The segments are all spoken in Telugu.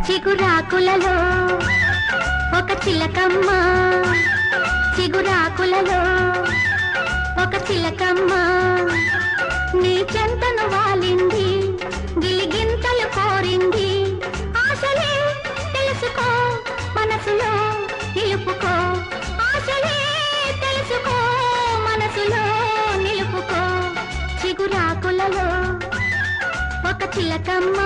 చిగురాకులలో ఒక చిలకమ్మ. చిగురాకులలో ఒక చిలకమ్మ. నీ చెంతను వాలింది గిలిగింతలు కోరింది. ఆశలే తెలుసుకో మనసులో నిలుపుకో. ఆశలే తెలుసుకో మనసులో నిలుపుకో. చిగురాకులలో ఒక చిలకమ్మ.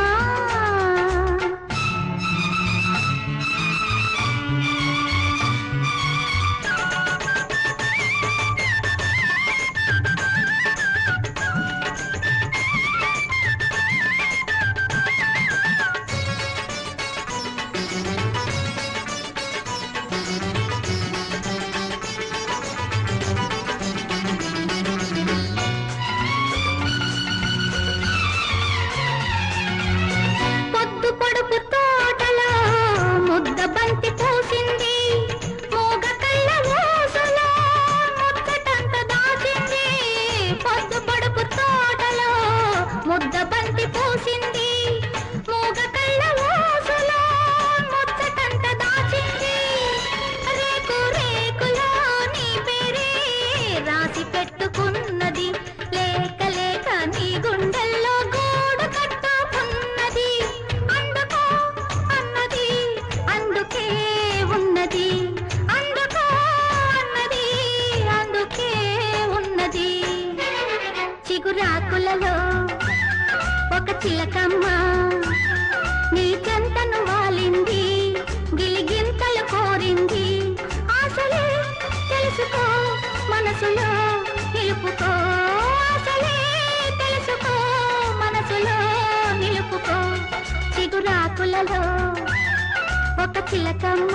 చిలకమ్మ నీ చెంతను వాలింది గిలిగింతలు కోరింది. ఆశలే తెలుసుకో మనసులో నిలుపుకో. ఆశలే తెలుసుకో మనసులో నిలుపుకో. చిగురాకులలో ఒక చిలకమ్మ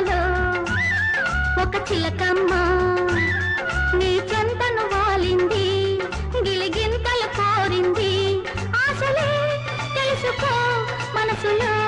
చిలకలో ఒక చిలకమ్మ. నీ చెంతను వాలింది గిలిగింతలు కోరింది. ఆశలే తెలుసుకో మనసులో